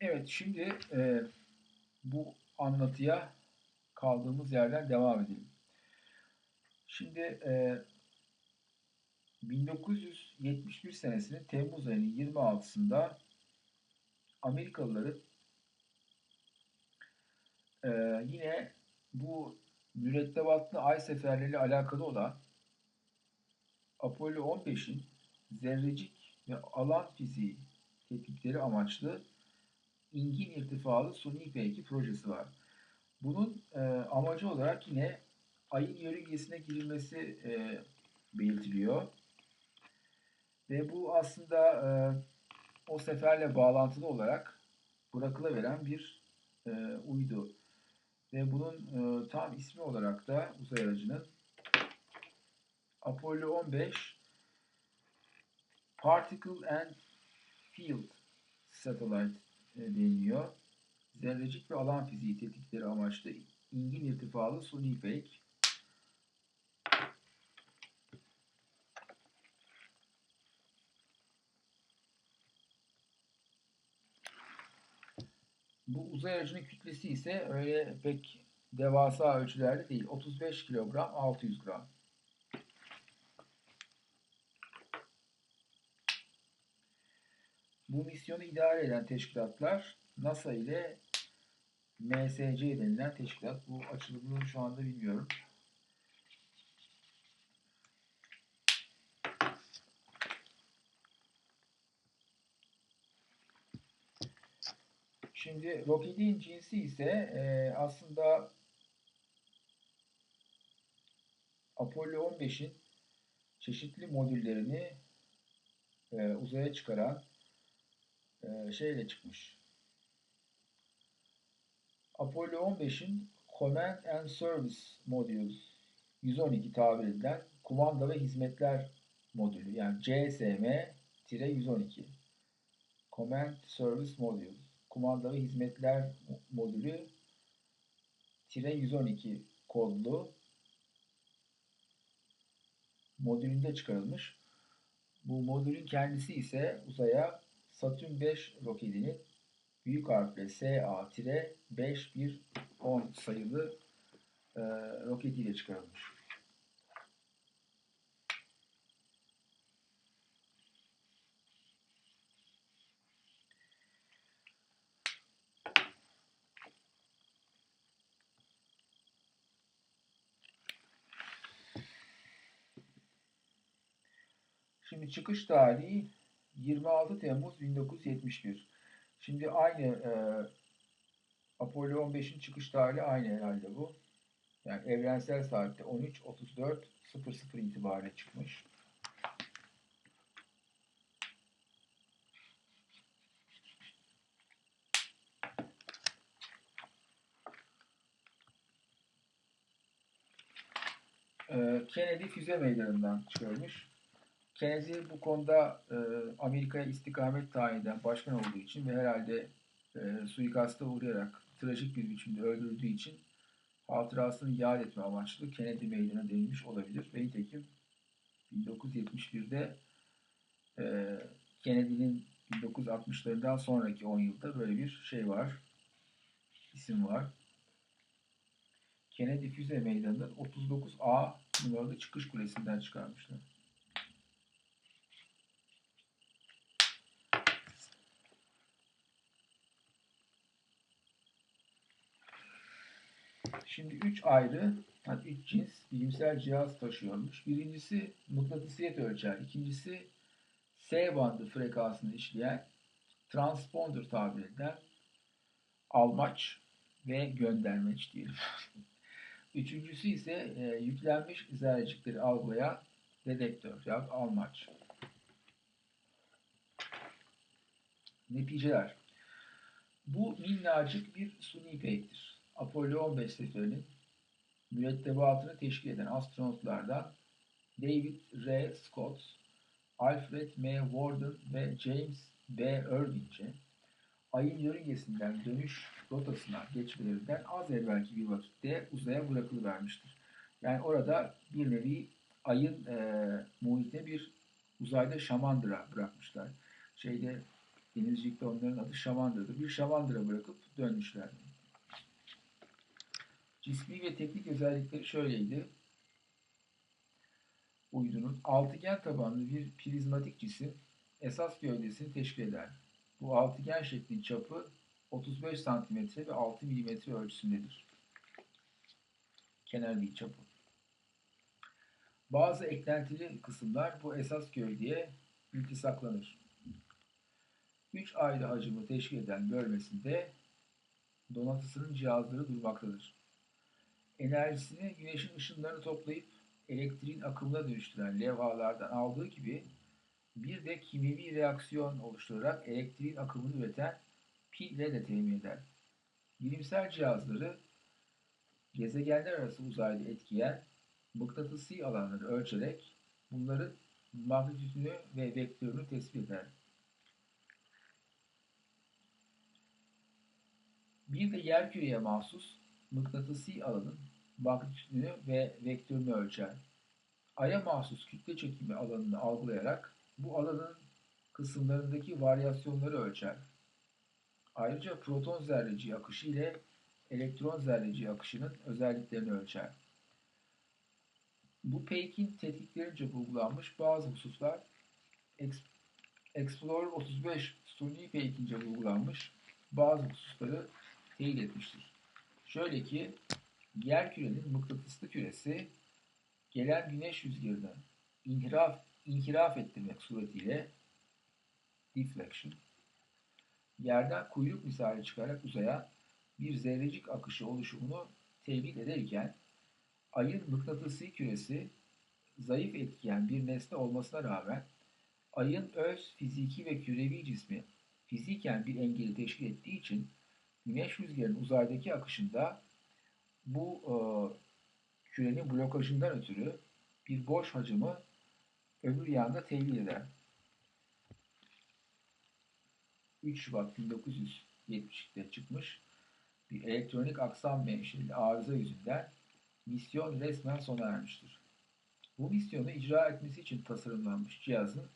Evet, şimdi e, bu anlatıya kaldığımız yerden devam edelim. Şimdi e, 1971 senesinin Temmuz ayının 26'sında Amerikalıların e, yine bu mürettebatlı ay seferleriyle alakalı olan Apollo 15'in zerrecik ve alan fiziği tetkikleri amaçlı İngin irtifalı suni belki projesi var. Bunun e, amacı olarak yine ayın yörüngesine girilmesi e, belirtiliyor. Ve bu aslında e, o seferle bağlantılı olarak bırakılaveren bir e, uydu. Ve bunun e, tam ismi olarak da uzay aracının Apollo 15 Particle and Field Satellite deniliyor. Zerrecik ve alan fiziği tetkikleri amaçlı ingin irtifalı suni pek. Bu uzay aracının kütlesi ise öyle pek devasa ölçülerde değil. 35 kilogram, 600 gram. Bu misyonu idare eden teşkilatlar NASA ile MSC denilen teşkilat. Bu açılımını şu anda bilmiyorum. Şimdi roketin cinsi ise e, aslında Apollo 15'in çeşitli modüllerini e, uzaya çıkaran e, şeyle çıkmış. Apollo 15'in Command and Service Module 112 tabir edilen kumanda ve hizmetler modülü yani CSM-112 Command Service Module kumanda ve hizmetler modülü 112 kodlu modülünde çıkarılmış. Bu modülün kendisi ise uzaya Satürn 5 roketinin büyük harfle SA-5110 sayılı e, roketiyle çıkarılmış. Şimdi çıkış tarihi 26 Temmuz 1971. Şimdi aynı e, Apollo 15'in çıkış tarihi aynı herhalde bu. Yani evrensel saatte 13.34.00 itibariyle çıkmış. E, Kennedy füze meydanından çıkarılmış. Kennedy bu konuda e, Amerika'ya istikamet tayin eden başkan olduğu için ve herhalde e, suikasta uğrayarak trajik bir biçimde öldürüldüğü için hatırasını yad etme amaçlı Kennedy Meydanı denilmiş olabilir. Ve nitekim 1971'de e, Kennedy'nin 1960'larından sonraki 10 yılda böyle bir şey var. isim var. Kennedy Füze Meydanı'nın 39A numaralı çıkış kulesinden çıkarmışlar. Şimdi üç ayrı, yani üç cins bilimsel cihaz taşıyormuş. Birincisi mıknatısiyet ölçer. İkincisi S bandı frekansını işleyen transponder tabir edilen almaç ve göndermeç diyelim. Üçüncüsü ise e, yüklenmiş zerrecikleri algılayan dedektör ya almaç. Neticeler. Bu minnacık bir suni peyktir. Apollo 15 seferinin mürettebatını teşkil eden astronotlardan David R. Scott, Alfred M. Warden ve James B. Irwin'ce ayın yörüngesinden dönüş rotasına geçmelerinden az evvelki bir vakitte uzaya bırakılıvermiştir. Yani orada bir nevi ayın e, muhitine bir uzayda şamandıra bırakmışlar. Şeyde Denizcilikte onların adı şamandırdı. Bir şamandıra bırakıp dönmüşlerdi. Cismi ve teknik özellikleri şöyleydi. Uydunun altıgen tabanlı bir prizmatik cisim esas gövdesini teşkil eder. Bu altıgen şeklin çapı 35 cm ve 6 mm ölçüsündedir. Kenar değil çapı. Bazı eklentili kısımlar bu esas gövdeye iltisaklanır. Üç ayrı hacimi teşkil eden bölmesinde donatısının cihazları durmaktadır. Enerjisini güneşin ışınlarını toplayıp elektriğin akımına dönüştüren levhalardan aldığı gibi bir de kimyevi reaksiyon oluşturarak elektriğin akımını üreten pille de temin eder. Bilimsel cihazları gezegenler arası uzayda etkileyen mıknatısi alanları ölçerek bunların magnitüdünü ve vektörünü tespit eder. Bir de yerküreye mahsus mıknatısi alanın magnitüdünü ve vektörünü ölçer. Ay'a mahsus kütle çekimi alanını algılayarak bu alanın kısımlarındaki varyasyonları ölçer. Ayrıca proton zerreciği akışı ile elektron zerreciği akışının özelliklerini ölçer. Bu peykin tetkiklerince bulgulanmış bazı hususlar Explorer 35 suni peykince bulgulanmış bazı hususları teyit etmiştir. Şöyle ki yer kürenin mıknatıslı küresi gelen güneş rüzgarını inhiraf, inhiraf ettirmek suretiyle deflection yerden kuyruk misali çıkarak uzayan bir zerrecik akışı oluşumunu tevhid ederken ayın mıknatısi küresi zayıf etkiyen bir nesne olmasına rağmen ayın öz fiziki ve kürevi cismi fiziken bir engeli teşkil ettiği için güneş rüzgarının uzaydaki akışında bu e, kürenin blokajından ötürü bir boş hacimi öbür yanda tevhid eder. 3 Şubat 1970'de çıkmış bir elektronik aksam menşeli arıza yüzünden misyon resmen sona ermiştir. Bu misyonu icra etmesi için tasarımlanmış cihazın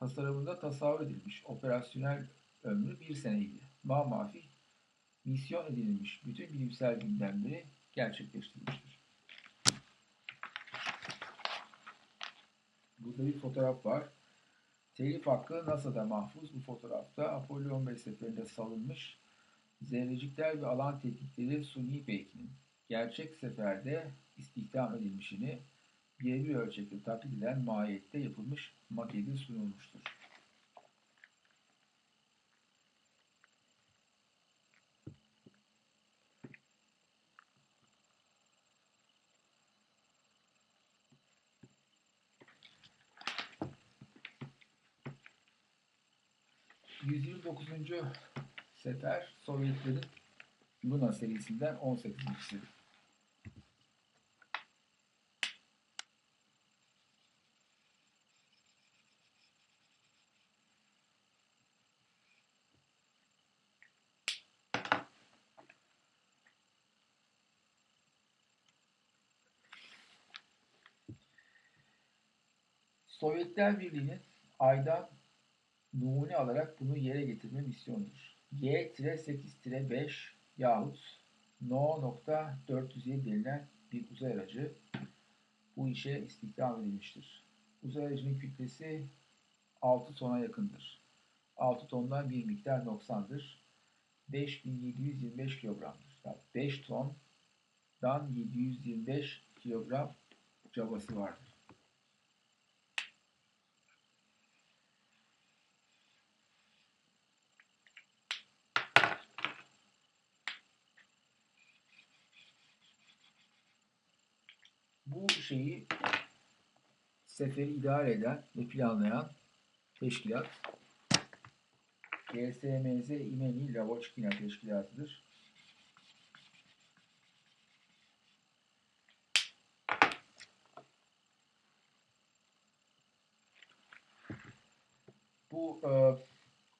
tasarımında tasavvur edilmiş operasyonel ömrü bir seneydi. Mamafi misyon edilmiş bütün bilimsel gündemleri gerçekleştirmiştir. Burada bir fotoğraf var. Telif hakkı NASA'da mahfuz. Bu fotoğrafta Apollo 15 seferinde salınmış zerrecikler ve alan tetkikleri suni peykinin gerçek seferde istihdam edilmişini birebir ölçekte taklit edilen mahiyette yapılmış maketi sunulmuştur. ...129. sefer Sovyetlerin Luna serisinden 18.si. Sovyetler Birliği'nin aydan numune alarak bunu yere getirme misyonudur. Y-8-5 yahut No.407 denilen bir uzay aracı bu işe istihdam edilmiştir. Uzay aracının kütlesi 6 tona yakındır. 6 tondan bir miktar noksandır. 5725 kilogramdır. Yani 5 tondan 725 kilogram cabası vardır. bu şeyi seferi idare eden ve planlayan teşkilat GSMZ İmeni Lavoçkina Teşkilatı'dır. Bu e,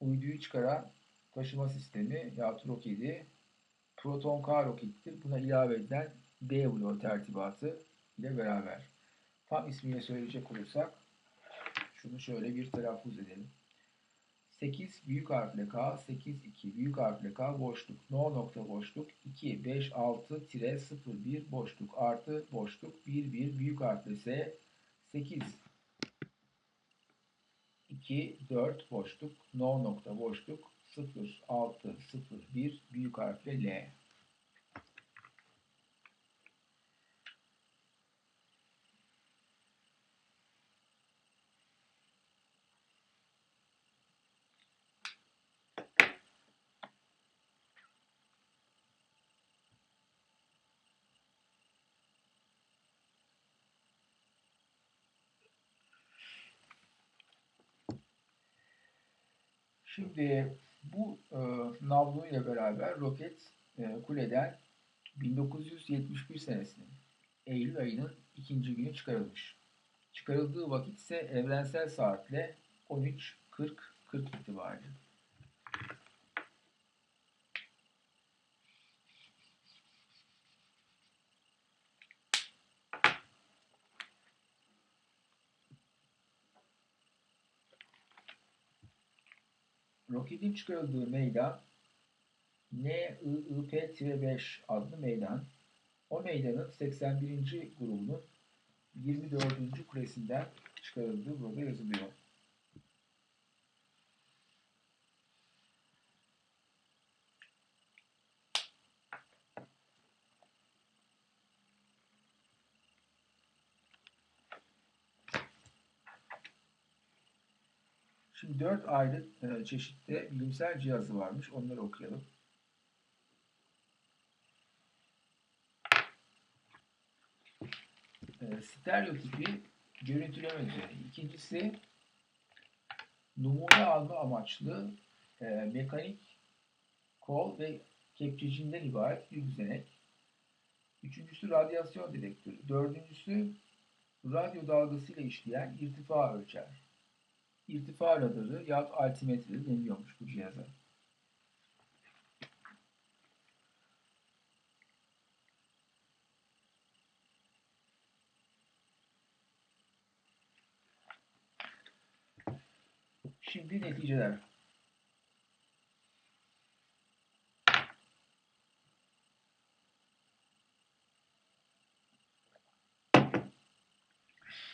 uyduyu çıkaran taşıma sistemi ya roketi Proton K rokettir. Buna ilave edilen D bloğu tertibatı ile beraber. Tam ismiyle söyleyecek olursak şunu şöyle bir telaffuz edelim. 8 büyük harfle K, 8 2 büyük harfle K boşluk. No nokta boşluk 2 5 6 tire 0 1 boşluk artı boşluk 1 1 büyük harfle S 8 2 4 boşluk no nokta boşluk 0 6 0 1 büyük harfle L. Şimdi bu e, navlu ile beraber roket e, kuleden 1971 senesinin Eylül ayının ikinci günü çıkarılmış. Çıkarıldığı vakit ise evrensel saatle 13.40-40 itibariyle. Roketin çıkarıldığı meydan NIIP-5 adlı meydan. O meydanın 81. grubunun 24. kulesinden çıkarıldığı burada yazılıyor. Şimdi dört ayrı e, çeşitte bilimsel cihazı varmış. Onları okuyalım. E, stereotipi görüntüleme düzeni. İkincisi numune alma amaçlı e, mekanik kol ve kepçecinden ibaret bir düzenek. Üçüncüsü radyasyon dedektörü. Dördüncüsü radyo dalgasıyla işleyen irtifa ölçer irtifa radarı yahut altimetre deniliyormuş bu cihaza. Şimdi neticeler.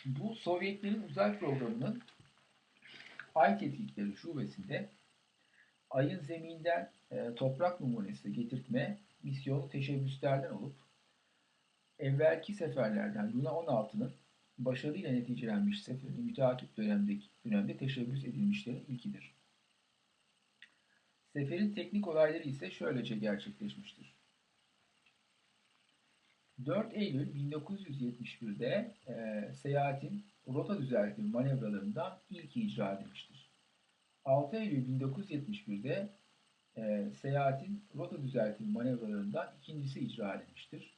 Bu Sovyetlerin uzay programının Ay Tetkikleri Şubesi'nde ayın zeminden e, toprak numunesi getirtme misyonu teşebbüslerden olup evvelki seferlerden Luna 16'nın başarıyla neticelenmiş seferini müteakip dönemdeki, dönemde teşebbüs edilmişlerin ilkidir. Seferin teknik olayları ise şöylece gerçekleşmiştir. 4 Eylül 1971'de e, seyahatin rota düzeltme manevralarından ilki icra edilmiştir. 6 Eylül 1971'de e, seyahatin rota düzeltme manevralarından ikincisi icra edilmiştir.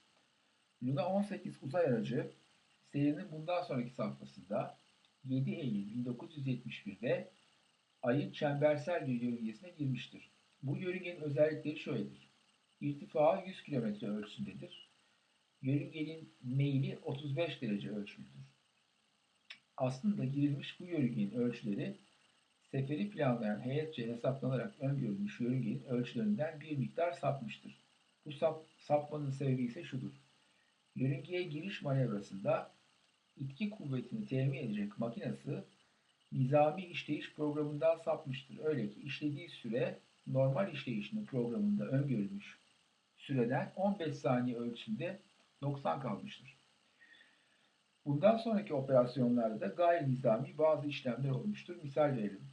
Luna 18 uzay aracı serinin bundan sonraki safhasında 7 Eylül 1971'de ayın çembersel bir yörüngesine girmiştir. Bu yörüngenin özellikleri şöyledir. İrtifa 100 km ölçüsündedir. Yörüngenin meyli 35 derece ölçümüdür aslında girilmiş bu yörüngenin ölçüleri seferi planlayan heyetçe hesaplanarak öngörülmüş yörüngenin ölçülerinden bir miktar sapmıştır. Bu sap, sapmanın sebebi ise şudur. Yörüngeye giriş manevrasında itki kuvvetini temin edecek makinesi nizami işleyiş programından sapmıştır. Öyle ki işlediği süre normal işleyişinin programında öngörülmüş süreden 15 saniye ölçüsünde 90 kalmıştır. Bundan sonraki operasyonlarda da gayri nizami bazı işlemler olmuştur. Misal verelim.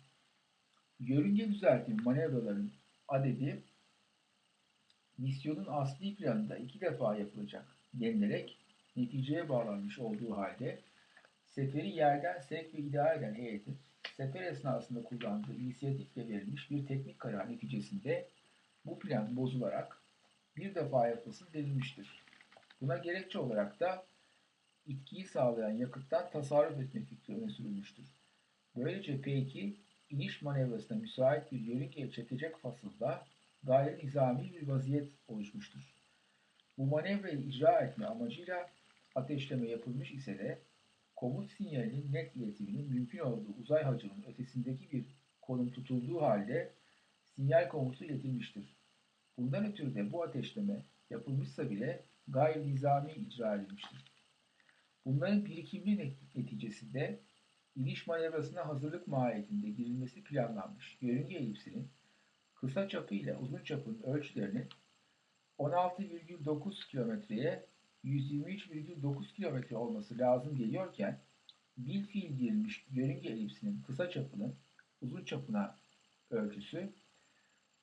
Yörünge düzeltimi manevraların adedi misyonun asli planında iki defa yapılacak denilerek neticeye bağlanmış olduğu halde seferi yerden sevk ve idare eden heyetin sefer esnasında kullandığı inisiyatifle verilmiş bir teknik karar neticesinde bu plan bozularak bir defa yapılsın denilmiştir. Buna gerekçe olarak da itkiyi sağlayan yakıttan tasarruf etme fikri öne sürülmüştür. Böylece P2 iniş manevrasına müsait bir yörüngeye çekecek fasılda gayri nizami bir vaziyet oluşmuştur. Bu manevrayı icra etme amacıyla ateşleme yapılmış ise de komut sinyalinin net iletiminin mümkün olduğu uzay hacının ötesindeki bir konum tutulduğu halde sinyal komutu iletilmiştir. Bundan ötürü de bu ateşleme yapılmışsa bile gayri nizami icra edilmiştir. Bunların birikimli neticesinde iniş manevrasına hazırlık mahiyetinde girilmesi planlanmış yörünge elipsinin kısa çapı ile uzun çapının ölçülerinin 16,9 kilometreye 123,9 kilometre olması lazım geliyorken bil fiil girilmiş yörünge elipsinin kısa çapının uzun çapına ölçüsü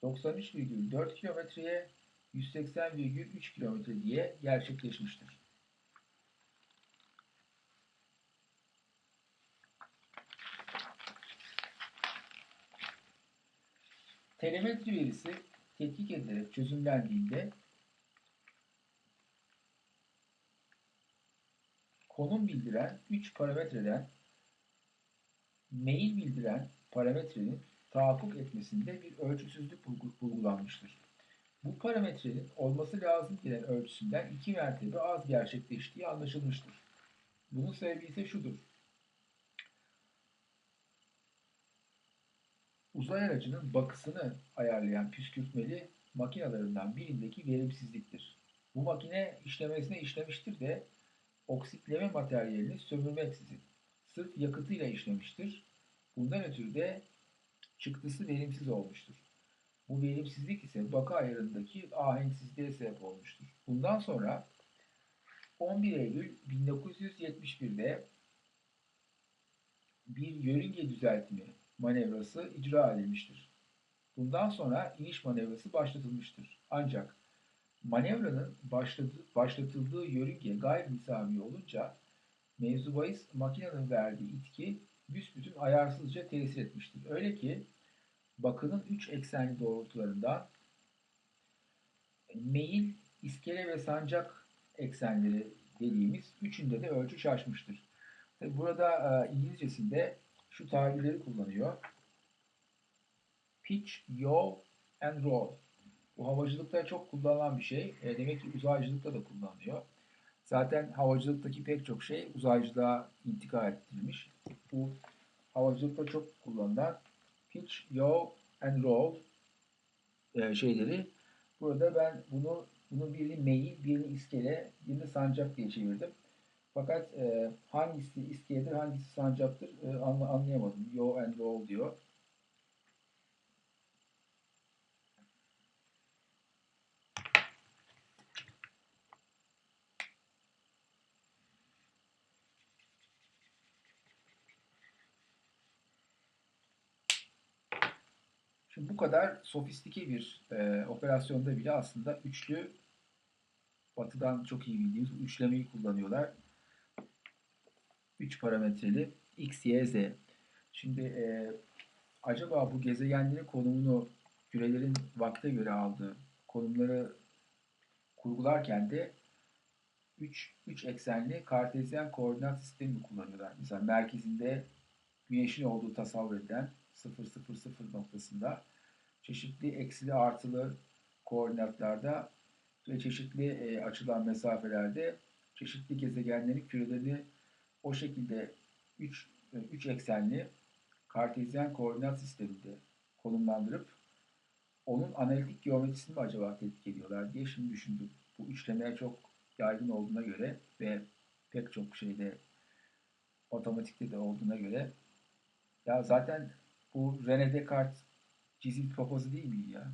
93,4 kilometreye 180,3 kilometre diye gerçekleşmiştir. Telemetri verisi tetkik edilerek çözümlendiğinde konum bildiren 3 parametreden meyil bildiren parametrenin tahakkuk etmesinde bir ölçüsüzlük bulgulanmıştır. Bu parametrenin olması lazım gelen ölçüsünden iki mertebe az gerçekleştiği anlaşılmıştır. Bunun sebebi ise şudur. Uzay aracının bakısını ayarlayan püskürtmeli makinalarından birindeki verimsizliktir. Bu makine işlemesine işlemiştir de oksitleme materyalini sömürmeksizin sırf yakıtıyla işlemiştir. Bundan ötürü de çıktısı verimsiz olmuştur. Bu verimsizlik ise baka ayarındaki ahenksizliğe sebep olmuştur. Bundan sonra 11 Eylül 1971'de bir yörünge düzeltimi manevrası icra edilmiştir. Bundan sonra iniş manevrası başlatılmıştır. Ancak manevranın başlatıldığı yörünge gayri nisabi olunca mevzu bahis makinenin verdiği itki büsbütün ayarsızca tesir etmiştir. Öyle ki bakının üç eksenli doğrultularından meyil, iskele ve sancak eksenleri dediğimiz üçünde de ölçü şaşmıştır. Tabi burada e, İngilizcesinde şu tabirleri kullanıyor. Pitch, yaw and roll. Bu havacılıkta çok kullanılan bir şey. E, demek ki uzaycılıkta da kullanılıyor. Zaten havacılıktaki pek çok şey uzaycılığa intikal ettirilmiş. Bu havacılıkta çok kullanılan pitch, yaw and roll e, şeyleri. Burada ben bunu bunu birini meyil, birini iskele, birini sancak diye çevirdim. Fakat e, hangisi iskeledir, hangisi sancaktır e, anlayamadım. Yaw and roll diyor. Şimdi bu kadar sofistike bir e, operasyonda bile aslında üçlü batıdan çok iyi bildiğimiz üçlemeyi kullanıyorlar. Üç parametreli x, y, z. Şimdi e, acaba bu gezegenlerin konumunu kürelerin vakte göre aldığı konumları kurgularken de 3 3 eksenli kartezyen koordinat sistemi kullanıyorlar. Mesela merkezinde güneşin olduğu tasavvur edilen 0, 0, 0 noktasında çeşitli eksili artılı koordinatlarda ve çeşitli e, açılan mesafelerde çeşitli gezegenlerin kürelerini o şekilde 3 3 e, eksenli kartezyen koordinat sisteminde konumlandırıp onun analitik geometrisini mi acaba tetkik ediyorlar diye şimdi düşündüm. Bu üçlemeye çok yaygın olduğuna göre ve pek çok şeyde otomatikte de olduğuna göre ya zaten bu René Descartes çizim papazı değil miydi ya?